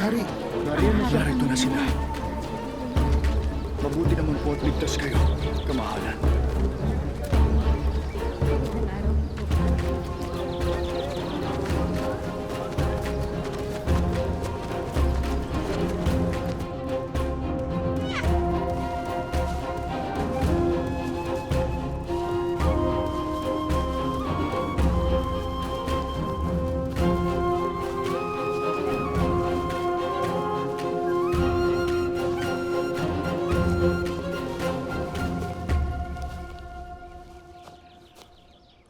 Hari, narito na sila. Mabuti naman po at ligtas kayo, kamahalan.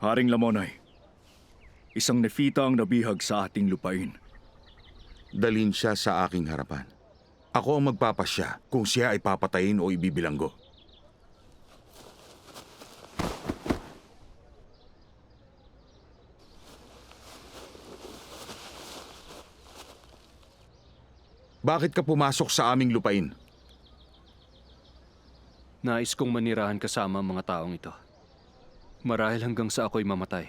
Haring Lamonay, isang nefita ang nabihag sa ating lupain. Dalhin siya sa aking harapan. Ako ang magpapasya kung siya ay papatayin o ibibilanggo. Bakit ka pumasok sa aming lupain? Nais kong manirahan kasama ang mga taong ito. Marahil hanggang sa ako'y mamatay.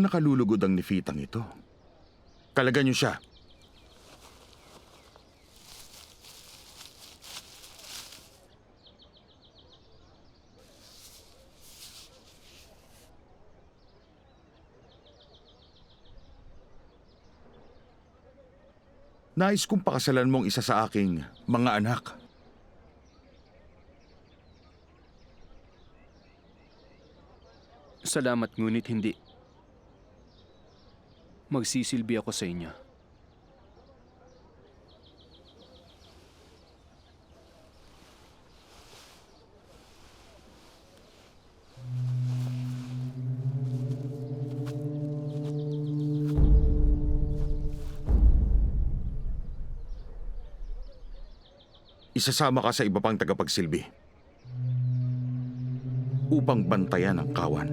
Nakalulugod ang nifitang ito. Kalagan niyo siya. Nais kong pakasalan mong isa sa aking mga anak. Salamat ngunit hindi. Magsisilbi ako sa inyo. Isasama ka sa iba pang tagapagsilbi upang bantayan ang kawan.